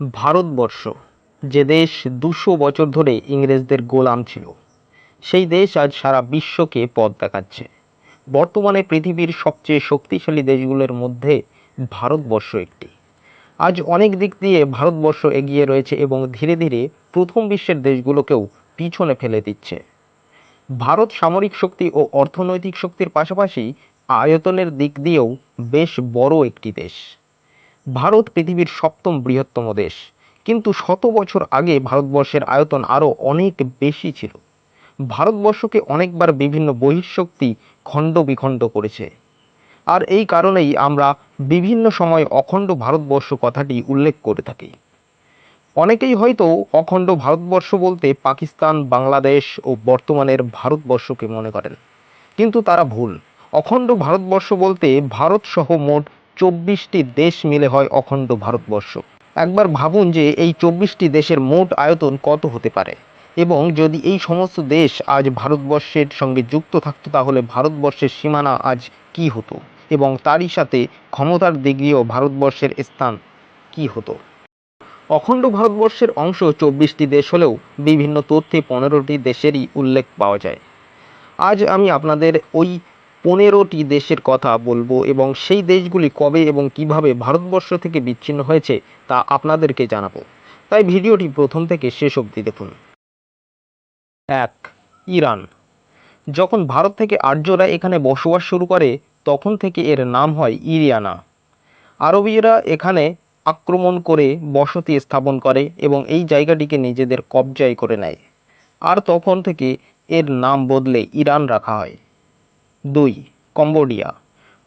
ভারতবর্ষ, যে দেশ দুশো বছর ধরে ইংরেজদের গোলাম ছিল, সেই দেশ আজ সারা বিশ্বকে পথ দেখাচ্ছে। বর্তমানে পৃথিবীর সবচেয়ে শক্তিশালী দেশগুলোর মধ্যে ভারতবর্ষ একটি। আজ অনেক দিক দিয়ে ভারতবর্ষ এগিয়ে রয়েছে এবং ধীরে ধীরে প্রথম বিশ্বের দেশগুলোকেও পিছনে ফেলে দিচ্ছে। ভারত সামরিক শক্তি ও অর্থনৈতিক শক্তির পাশাপাশি আয়তনের দিক দিয়েও বেশ বড় একটি দেশ। ভারত পৃথিবীর সপ্তম বৃহত্তম দেশ। কিন্তু শত বছর আগে ভারতবর্ষের আয়তন আরও অনেক বেশি ছিল। ভারতবর্ষকে অনেকবার বিভিন্ন বহিঃশক্তি খণ্ড বিখণ্ড করেছে। আর এই কারণেই আমরা বিভিন্ন সময় অখণ্ড ভারতবর্ষ কথাটি উল্লেখ করে থাকি। অনেকেই হয়তো অখণ্ড ভারতবর্ষ বলতে পাকিস্তান, বাংলাদেশ ও বর্তমানের ভারতবর্ষকে মনে করেন। কিন্তু তারা ভুল। অখণ্ড ভারতবর্ষ বলতে ভারতসহ মোট চব্বিশটি দেশ মিলে হয় অখণ্ড ভারতবর্ষ। একবার ভাবুন যে এই চব্বিশটি দেশের মোট আয়তন কত হতে পারে। এবং যদি এই সমস্ত দেশ আজ ভারতবর্ষের সঙ্গে যুক্ত থাকতো, তাহলে ভারতবর্ষের সীমানা আজ কি হতো? এবং তারই সাথে ক্ষমতার দিক দিয়েও ভারতবর্ষের স্থান কি হতো? অখণ্ড ভারতবর্ষের অংশ চব্বিশটি দেশ হলেও বিভিন্ন তথ্যে পনেরোটি দেশেরই উল্লেখ পাওয়া যায়। আজ আমি আপনাদের ওই পনেরোটি দেশের কথা বলব এবং সেই দেশগুলি কবে এবং কীভাবে ভারতবর্ষ থেকে বিচ্ছিন্ন হয়েছে তা আপনাদেরকে জানাব। তাই ভিডিওটি প্রথম থেকে শেষ অবধি দেখুন। এক, ইরান। যখন ভারত থেকে আর্যরা এখানে বসবাস শুরু করে, তখন থেকে এর নাম হয় ইরিয়ানা। আরবীয়রা এখানে আক্রমণ করে বসতি স্থাপন করে এবং এই জায়গাটিকে নিজেদের কবজায় করে নেয়। আর তখন থেকে এর নাম বদলে ইরান রাখা হয়। দুই, কম্বোডিয়া।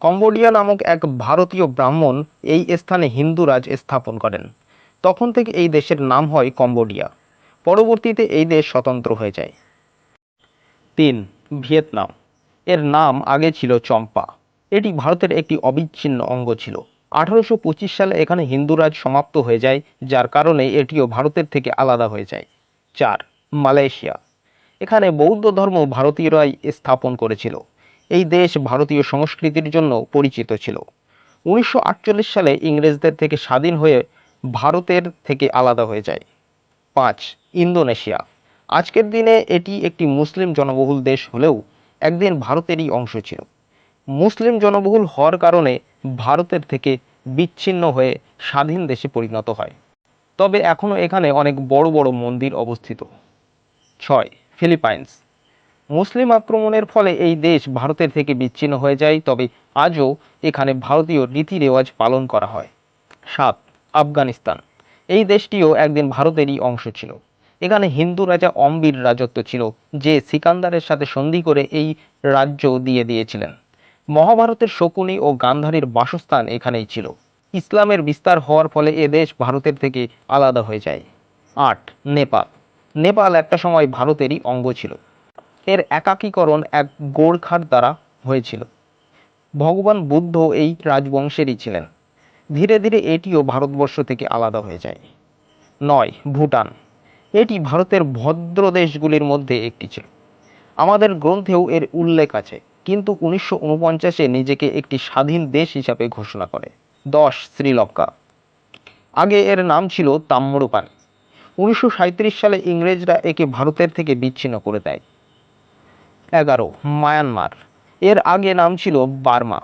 কম্বোডিয়া নামক এক ভারতীয় ব্রাহ্মণ এই স্থানে হিন্দু রাজ স্থাপন করেন। তখন থেকে এই দেশের নাম হয় কম্বোডিয়া। পরবর্তীতে এই দেশ স্বতন্ত্র হয়ে যায়। তিন, ভিয়েতনাম। এর নাম আগে ছিল চম্পা। এটি ভারতের একটি অবিচ্ছিন্ন অঙ্গ ছিল। আঠারোশো পঁচিশ সালে এখানে হিন্দুরাজ সমাপ্ত হয়ে যায়, যার কারণে এটিও ভারতের থেকে আলাদা হয়ে যায়। চার, মালয়েশিয়া। এখানে বৌদ্ধ ধর্ম ভারতীয়রাই স্থাপন করেছিল। এই দেশ ভারতীয় সংস্কৃতির জন্য পরিচিত ছিল। উনিশশো আটচল্লিশ সালে ইংরেজদের থেকে স্বাধীন হয়ে ভারতের থেকে আলাদা হয়ে যায়। পাঁচ, ইন্দোনেশিয়া। আজকের দিনে এটি একটি মুসলিম জনবহুল দেশ হলেও একদিন ভারতেরই অংশ ছিল। মুসলিম জনবহুল হওয়ার কারণে ভারতের থেকে বিচ্ছিন্ন হয়ে স্বাধীন দেশে পরিণত হয়। তবে এখনও এখানে অনেক বড় বড় মন্দির অবস্থিত। ছয়, ফিলিপাইন্স। মুসলিম আক্রমণের ফলে এই দেশ ভারতের থেকে বিচ্ছিন্ন হয়ে যায়, তবে আজও এখানে ভারতীয় রীতি রেওয়াজ পালন করা হয়। সাত, আফগানিস্তান। এই দেশটিও একদিন ভারতেরই অংশ ছিল। এখানে হিন্দু রাজা অম্বির রাজত্ব ছিল, যে সিকান্দারের সাথে সন্ধি করে এই রাজ্য দিয়ে দিয়েছিলেন। মহাভারতের শকুনি ও গান্ধারীর বাসস্থান এখানেই ছিল। ইসলামের বিস্তার হওয়ার ফলে এ দেশ ভারতের থেকে আলাদা হয়ে যায়। আট, নেপাল। নেপাল একটা সময় ভারতেরই অঙ্গ ছিল। এর একাকীকরণ এক গোর্খার দ্বারা হয়েছিল। ভগবান বুদ্ধ এই রাজবংশেরই ছিলেন। ধীরে ধীরে এটিও ভারতবর্ষ থেকে আলাদা হয়ে যায়। নয়, ভুটান। এটি ভারতের ভদ্র দেশগুলির মধ্যে একটি ছিল। আমাদের গ্রন্থেও এর উল্লেখ আছে, কিন্তু উনিশশো উনপঞ্চাশে নিজেকে একটি স্বাধীন দেশ হিসাবে ঘোষণা করে। দশ, শ্রীলঙ্কা। আগে এর নাম ছিল তাম্রপান। উনিশশো সাঁইত্রিশ সালে ইংরেজরা একে ভারতের থেকে বিচ্ছিন্ন করে দেয়। এগারো, মায়ানমার। এর আগে নাম ছিল বার্মা।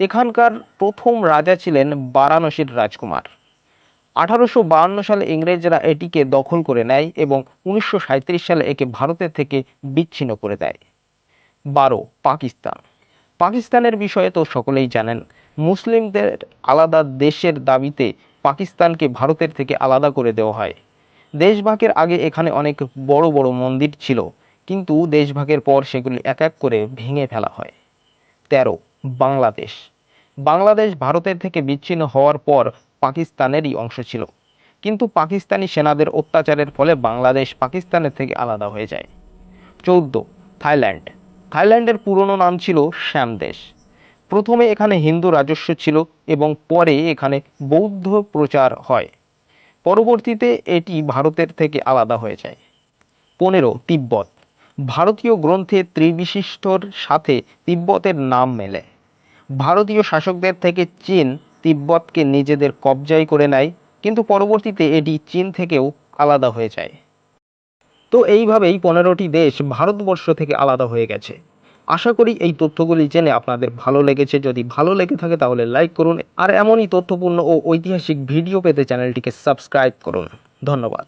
এখানকার প্রথম রাজা ছিলেন বারাণসীর রাজকুমার। আঠারোশো বাহান্ন সালে ইংরেজরা এটিকে দখল করে নেয় এবং উনিশশো সাঁইত্রিশ সালে একে ভারতের থেকে বিচ্ছিন্ন করে দেয়। বারো, পাকিস্তান। পাকিস্তানের বিষয়ে তো সকলেই জানেন, মুসলিমদের আলাদা দেশের দাবিতে পাকিস্তানকে ভারতের থেকে আলাদা করে দেওয়া হয়। দেশভাগের আগে এখানে অনেক বড় বড় মন্দির ছিল। কিন্তু দেশভাগের পর সেগুলি এক এক করে ভেঙে ফেলা হয়। তেরো, বাংলাদেশ। বাংলাদেশ ভারতের থেকে বিচ্ছিন্ন হওয়ার পর পাকিস্তানেরই অংশ ছিল। কিন্তু পাকিস্তানি সেনাদের অত্যাচারের ফলে বাংলাদেশ পাকিস্তানের থেকে আলাদা হয়ে যায়। চৌদ্দ, থাইল্যান্ড। থাইল্যান্ডের পুরনো নাম ছিল শ্যামদেশ। প্রথমে এখানে হিন্দু রাজস্ব ছিল এবং পরে এখানে বৌদ্ধ প্রচার হয়। পরবর্তীতে এটি ভারতের থেকে আলাদা হয়ে যায়। পনেরো, তিব্বত। ভারতীয় গ্রন্থে ত্রিবিশিষ্টর সাথে তিব্বতের নাম মেলে। ভারতীয় শাসকদের থেকে চীন তিব্বতকে নিজেদের কবজায় করে নেয়, কিন্তু পরবর্তীতে এটি চীন থেকেও আলাদা হয়ে যায়। তো এইভাবেই পনেরোটি দেশ ভারতবর্ষ থেকে আলাদা হয়ে গেছে। আশা করি এই তথ্যগুলি জেনে আপনাদের ভালো লেগেছে। যদি ভালো লেগে থাকে তাহলে লাইক করুন, আর এমনই তথ্যপূর্ণ ও ঐতিহাসিক ভিডিও পেতে চ্যানেলটিকে সাবস্ক্রাইব করুন। ধন্যবাদ।